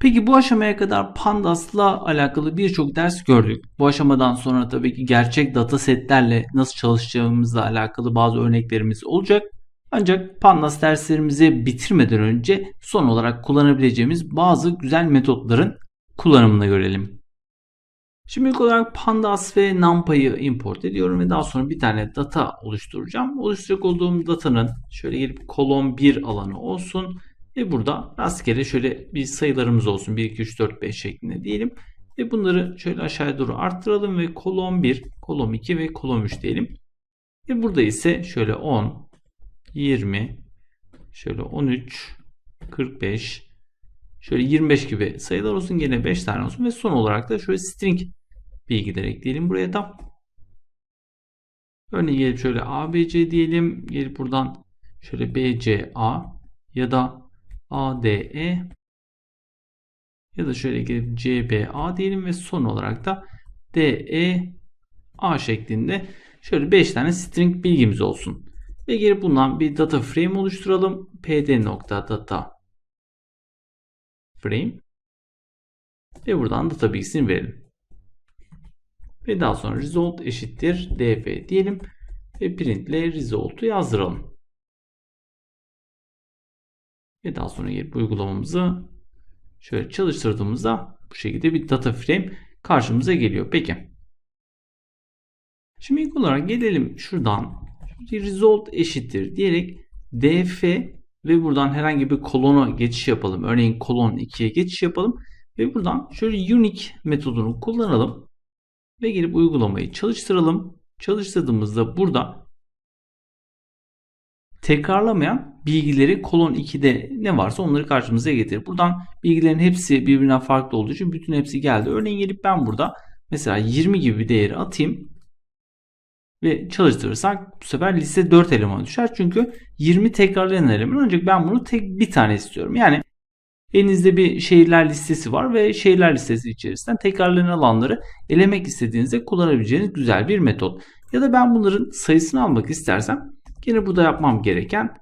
Peki bu aşamaya kadar Pandas'la alakalı birçok ders gördük. Bu aşamadan sonra tabii ki gerçek data setlerle nasıl çalışacağımızla alakalı bazı örneklerimiz olacak. Ancak Pandas derslerimizi bitirmeden önce son olarak kullanabileceğimiz bazı güzel metotların kullanımını görelim. Şimdi ilk olarak Pandas ve NumPy'ı import ediyorum ve daha sonra bir tane data oluşturacağım. Oluşturacak olduğum datanın şöyle gelip kolon 1 alanı olsun ve burada rastgele şöyle bir sayılarımız olsun 1, 2, 3, 4, 5 şeklinde diyelim. Ve bunları şöyle aşağıya doğru arttıralım ve kolon 1, kolon 2 ve kolon 3 diyelim. Ve burada ise şöyle 10, 20, şöyle 13, 45, şöyle 25 gibi sayılar olsun. Gene 5 tane olsun ve son olarak da şöyle string bilgiler ekleyelim buraya da. Örneğin gelip şöyle ABC diyelim. Gelip buradan şöyle BCA ya da ADE ya da şöyle gelip CBA diyelim ve son olarak da DEA şeklinde şöyle 5 tane string bilgimiz olsun. Ve gelip bundan bir data frame oluşturalım. pd.data frame ve buradan data bilgisini verelim. Ve daha sonra result eşittir df diyelim ve print ile result'u yazdıralım. Ve daha sonra gelip uygulamamızı şöyle çalıştırdığımızda bu şekilde bir data frame karşımıza geliyor. Peki. Şimdi ilk olarak gelelim şuradan result eşittir diyerek df ve buradan herhangi bir kolona geçiş yapalım. Örneğin kolon 2'ye geçiş yapalım. Ve buradan şöyle unique metodunu kullanalım. Ve gelip uygulamayı çalıştıralım. Çalıştırdığımızda burada tekrarlamayan bilgileri kolon 2'de ne varsa onları karşımıza getirir. Buradan bilgilerin hepsi birbirinden farklı olduğu için bütün hepsi geldi. Örneğin gelip ben burada mesela 20 gibi bir değeri atayım ve çalıştırırsak bu sefer liste 4 eleman düşer. Çünkü 20 tekrarlayan eleman ancak ben bunu tek bir tane istiyorum. Yani elinizde bir şehirler listesi var ve şehirler listesi içerisinden tekrarlayan alanları elemek istediğinizde kullanabileceğiniz güzel bir metot. Ya da ben bunların sayısını almak istersem Yine burada yapmam gereken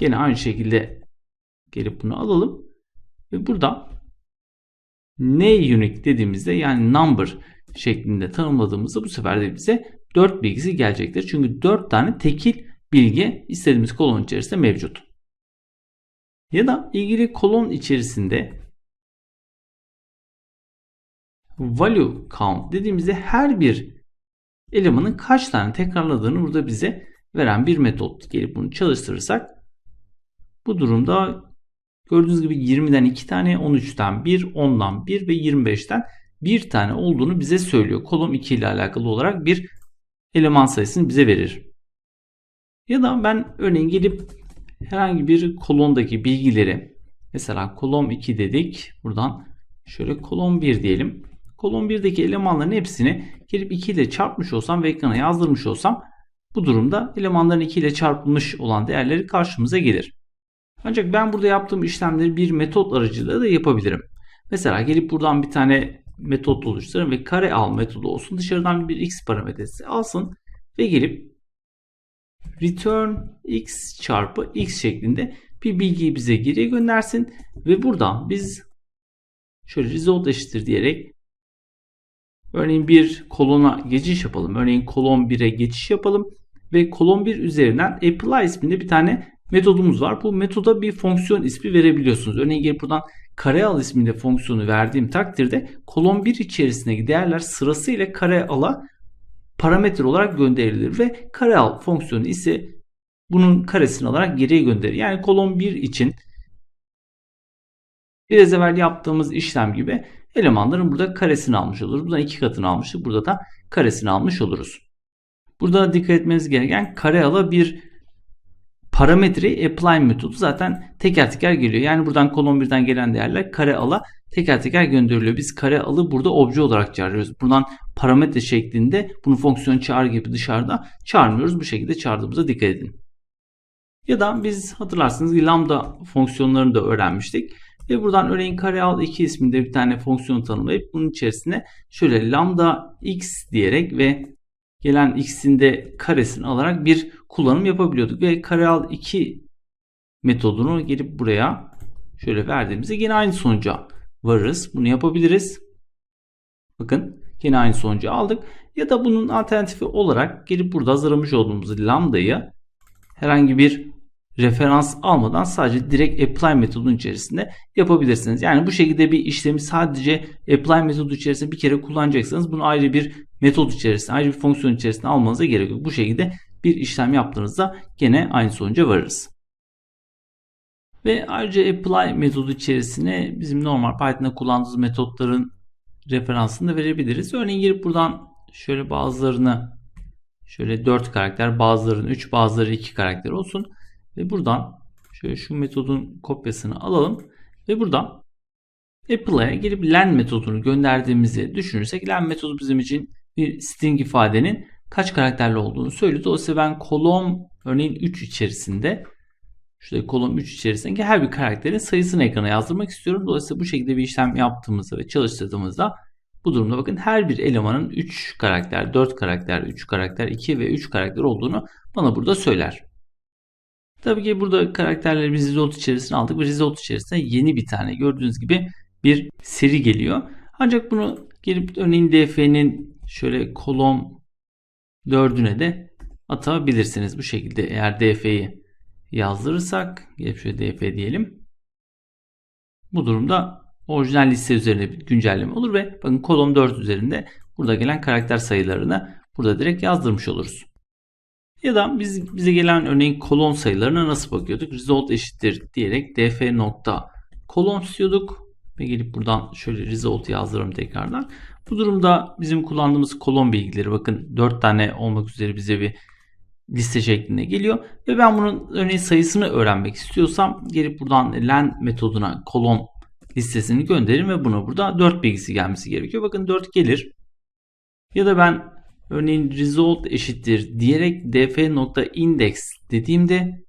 yine aynı şekilde gelip bunu alalım ve burada ne unique dediğimizde yani number şeklinde tanımladığımızda bu sefer de bize 4 bilgisi gelecektir. Çünkü 4 tane tekil bilgi istediğimiz kolon içerisinde mevcut. Ya da ilgili kolon içerisinde value count dediğimizde her bir elemanın kaç tane tekrarladığını burada bize veren bir metot gelip bunu çalıştırırsak bu durumda gördüğünüz gibi 20'den 2 tane, 13'ten 1, 10'dan 1 ve 25'ten 1 tane olduğunu bize söylüyor. Kolom 2 ile alakalı olarak bir eleman sayısını bize verir. Ya da ben örneğin gelip herhangi bir kolondaki bilgileri mesela kolom 2 dedik. Buradan şöyle kolom 1 diyelim. Kolom 1'deki elemanların hepsini gelip 2 ile çarpmış olsam ve ekrana yazdırmış olsam bu durumda elemanların 2 ile çarpılmış olan değerleri karşımıza gelir. Ancak ben burada yaptığım işlemleri bir metot aracılığıyla da yapabilirim. Mesela gelip buradan bir tane metot oluşturun ve kare al metodu olsun. Dışarıdan bir x parametresi alsın ve gelip return x çarpı x şeklinde bir bilgiyi bize geriye göndersin ve buradan biz şöyle result eşittir diyerek örneğin bir kolona geçiş yapalım. Örneğin kolon 1'e geçiş yapalım ve kolon 1 üzerinden apply isminde bir tane metodumuz var. Bu metoda bir fonksiyon ismi verebiliyorsunuz. Örneğin gelip buradan kare al isminde fonksiyonu verdiğim takdirde kolon 1 içerisindeki değerler sırasıyla kare ala parametre olarak gönderilir ve kare al fonksiyonu ise bunun karesini alarak geriye gönderir. Yani kolon 1 için biraz evvel yaptığımız işlem gibi elemanların burada karesini almış oluruz. Buradan iki katını almıştık. Burada da karesini almış oluruz. Burada dikkat etmeniz gereken kare ala bir parametre apply metodu zaten teker teker geliyor. Yani buradan kolon birden gelen değerler kare ala teker teker gönderiliyor. Biz kare alı burada obje olarak çağırıyoruz. Buradan parametre şeklinde bunu fonksiyon çağır gibi dışarıda çağırmıyoruz. Bu şekilde çağırdığımıza dikkat edin. Ya da biz hatırlarsınız lambda fonksiyonlarını da öğrenmiştik. Ve buradan örneğin kare al 2 isminde bir tane fonksiyon tanımlayıp bunun içerisine şöyle lambda x diyerek ve gelen x'in de karesini alarak bir kullanım yapabiliyorduk. Ve kare al 2 metodunu gelip buraya şöyle verdiğimizde yine aynı sonuca varırız. Bunu yapabiliriz. Bakın yine aynı sonucu aldık. Ya da bunun alternatifi olarak gelip burada hazırlamış olduğumuz lambdayı herhangi bir referans almadan sadece direkt apply metodun içerisinde yapabilirsiniz. Yani bu şekilde bir işlemi sadece apply metodu içerisinde bir kere kullanacaksınız. Bunu ayrı bir metod içerisinde, ayrı bir fonksiyon içerisinde almanıza gerek yok. Bu şekilde bir işlem yaptığınızda gene aynı sonuca varırız. Ve ayrıca apply metodu içerisine bizim normal Python'da kullandığımız metotların referansını da verebiliriz. Örneğin girip buradan şöyle bazılarını şöyle 4 karakter, bazılarının 3, bazıları 2 karakter olsun. Ve buradan şöyle şu metodun kopyasını alalım. Ve buradan apply'a gelip len metodunu gönderdiğimizi düşünürsek len metodu bizim için bir string ifadenin kaç karakterli olduğunu söylüyor. Dolayısıyla ben kolon örneğin 3 içerisinde şurada kolon 3 içerisindeki her bir karakterin sayısını ekrana yazdırmak istiyorum. Dolayısıyla bu şekilde bir işlem yaptığımızda ve çalıştırdığımızda bu durumda bakın her bir elemanın 3 karakter, 4 karakter, 3 karakter, 2 ve 3 karakter olduğunu bana burada söyler. Tabii ki burada karakterleri biz result içerisine aldık ve result içerisinde yeni bir tane gördüğünüz gibi bir seri geliyor. Ancak bunu gelip örneğin df'nin şöyle kolon 4'üne de atabilirsiniz bu şekilde eğer df'yi yazdırırsak gelip şöyle df diyelim. Bu durumda orijinal liste üzerine bir güncelleme olur ve bakın kolon 4 üzerinde burada gelen karakter sayılarını burada direkt yazdırmış oluruz. Ya da biz bize gelen örneğin kolon sayılarına nasıl bakıyorduk? Result eşittir diyerek df nokta kolon istiyorduk ve gelip buradan şöyle result yazdıralım tekrardan. Bu durumda bizim kullandığımız kolon bilgileri bakın 4 tane olmak üzere bize bir liste şeklinde geliyor ve ben bunun örneğin sayısını öğrenmek istiyorsam gelip buradan len metoduna kolon listesini gönderirim ve buna burada 4 bilgisi gelmesi gerekiyor. Bakın 4 gelir. Ya da ben örneğin result eşittir diyerek df.index dediğimde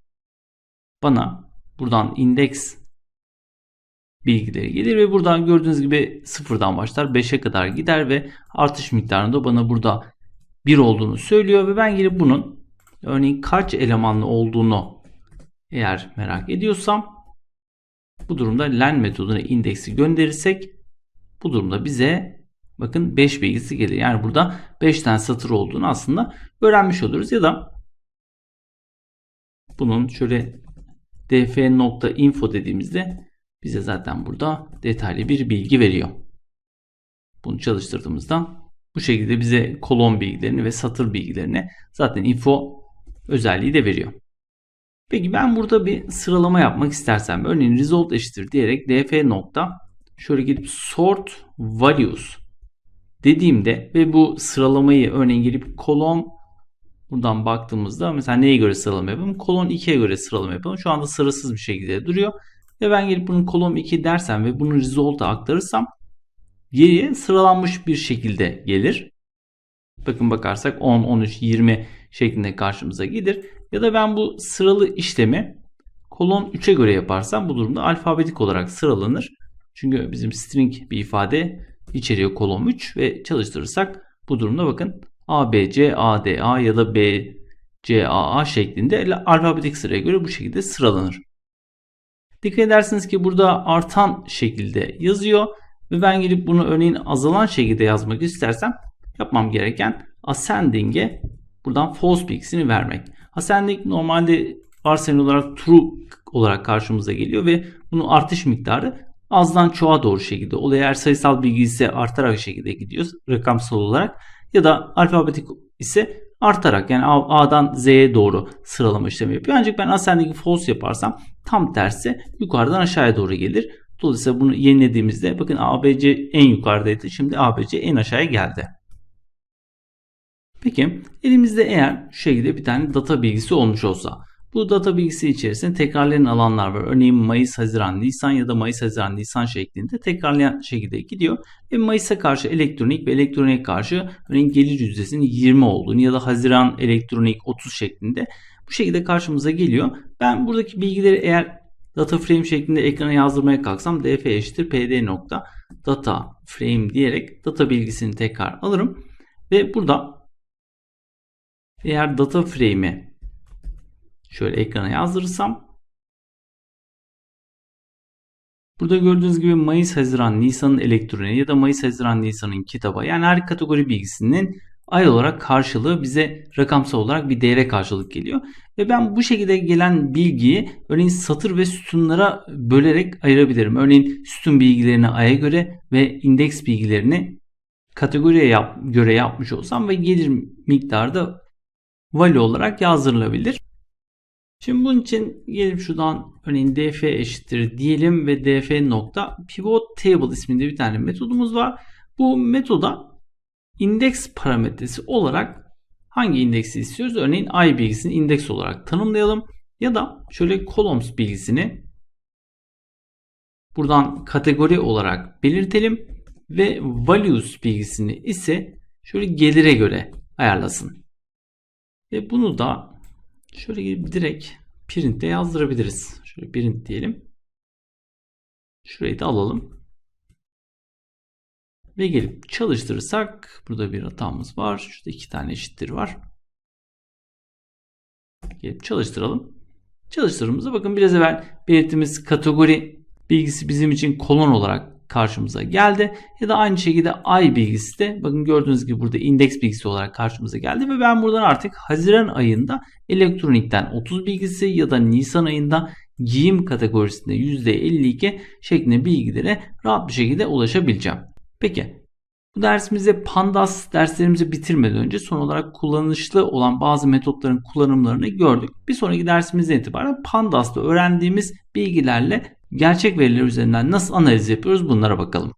bana buradan index bilgileri gelir ve buradan gördüğünüz gibi sıfırdan başlar 5'e kadar gider ve artış miktarında bana burada 1 olduğunu söylüyor ve ben gelip bunun örneğin kaç elemanlı olduğunu eğer merak ediyorsam bu durumda len metoduna indeksi gönderirsek bu durumda bize bakın 5 bilgisi gelir. Yani burada 5 tane satır olduğunu aslında öğrenmiş oluruz ya da bunun şöyle df.info dediğimizde bize zaten burada detaylı bir bilgi veriyor. Bunu çalıştırdığımızda bu şekilde bize kolon bilgilerini ve satır bilgilerini zaten info özelliği de veriyor. Peki ben burada bir sıralama yapmak istersem örneğin result eşittir diyerek df şöyle gidip sort values dediğimde ve bu sıralamayı örneğin gelip kolon buradan baktığımızda mesela neye göre sıralama yapalım? Kolon 2'ye göre sıralama yapalım. Şu anda sırasız bir şekilde duruyor. Ve ben gelip bunun kolon 2 dersem ve bunu result'a aktarırsam geriye sıralanmış bir şekilde gelir. Bakın bakarsak 10, 13, 20 şeklinde karşımıza gelir. Ya da ben bu sıralı işlemi kolon 3'e göre yaparsam bu durumda alfabetik olarak sıralanır. Çünkü bizim string bir ifade içeriyor kolon 3 ve çalıştırırsak bu durumda bakın A, B, C, A, D, A ya da B, C, A, A şeklinde alfabetik sıraya göre bu şekilde sıralanır. Dikkat edersiniz ki burada artan şekilde yazıyor ve ben gelip bunu örneğin azalan şekilde yazmak istersem yapmam gereken ascending'e buradan false bilgisini vermek. Ascending normalde varsayılan olarak true olarak karşımıza geliyor ve bunun artış miktarı azdan çoğa doğru şekilde oluyor. Eğer sayısal bilgi ise artarak şekilde gidiyor rakamsal olarak ya da alfabetik ise artarak yani A'dan Z'ye doğru sıralama işlemi yapıyor. Ancak ben ascending false yaparsam tam tersi yukarıdan aşağıya doğru gelir. Dolayısıyla bunu yenilediğimizde bakın ABC en yukarıdaydı. Şimdi ABC en aşağıya geldi. Peki elimizde eğer şu şekilde bir tane data bilgisi olmuş olsa bu data bilgisi içerisinde tekrarlayan alanlar var. Örneğin Mayıs, Haziran, Nisan ya da Mayıs, Haziran, Nisan şeklinde tekrarlayan şekilde gidiyor. Ve Mayıs'a karşı elektronik ve elektronik karşı örneğin gelir yüzdesinin 20 olduğunu ya da Haziran elektronik 30 şeklinde bu şekilde karşımıza geliyor. Ben buradaki bilgileri eğer data frame şeklinde ekrana yazdırmaya kalksam df eşittir pd nokta data frame diyerek data bilgisini tekrar alırım. Ve burada eğer data frame'i şöyle ekrana yazdırırsam Burada gördüğünüz gibi Mayıs, Haziran, Nisan'ın elektroniği ya da Mayıs, Haziran, Nisan'ın kitaba yani her kategori bilgisinin ay olarak karşılığı bize rakamsal olarak bir değere karşılık geliyor. Ve ben bu şekilde gelen bilgiyi örneğin satır ve sütunlara bölerek ayırabilirim. Örneğin sütun bilgilerini aya göre ve indeks bilgilerini kategoriye yap, göre yapmış olsam ve gelir miktarı da value olarak yazdırılabilir. Şimdi bunun için gelip şuradan örneğin df eşittir diyelim ve df nokta pivot table isminde bir tane metodumuz var. Bu metoda indeks parametresi olarak hangi indeksi istiyoruz? Örneğin i bilgisini indeks olarak tanımlayalım. Ya da şöyle columns bilgisini buradan kategori olarak belirtelim ve values bilgisini ise şöyle gelire göre ayarlasın. Ve bunu da şöyle gelip direkt print'te yazdırabiliriz. Şöyle print diyelim. Şurayı da alalım. Ve gelip çalıştırırsak burada bir hatamız var. Şurada iki tane eşittir var. Gelip çalıştıralım. Çalıştırdığımızda bakın biraz evvel belirttiğimiz kategori bilgisi bizim için kolon olarak karşımıza geldi. Ya da aynı şekilde ay bilgisi de bakın gördüğünüz gibi burada indeks bilgisi olarak karşımıza geldi. Ve ben buradan artık Haziran ayında elektronikten 30 bilgisi ya da Nisan ayında giyim kategorisinde %52 şeklinde bilgilere rahat bir şekilde ulaşabileceğim. Peki bu dersimizde Pandas derslerimizi bitirmeden önce son olarak kullanışlı olan bazı metotların kullanımlarını gördük. Bir sonraki dersimizden itibaren Pandas'ta öğrendiğimiz bilgilerle gerçek veriler üzerinden nasıl analiz yapıyoruz bunlara bakalım.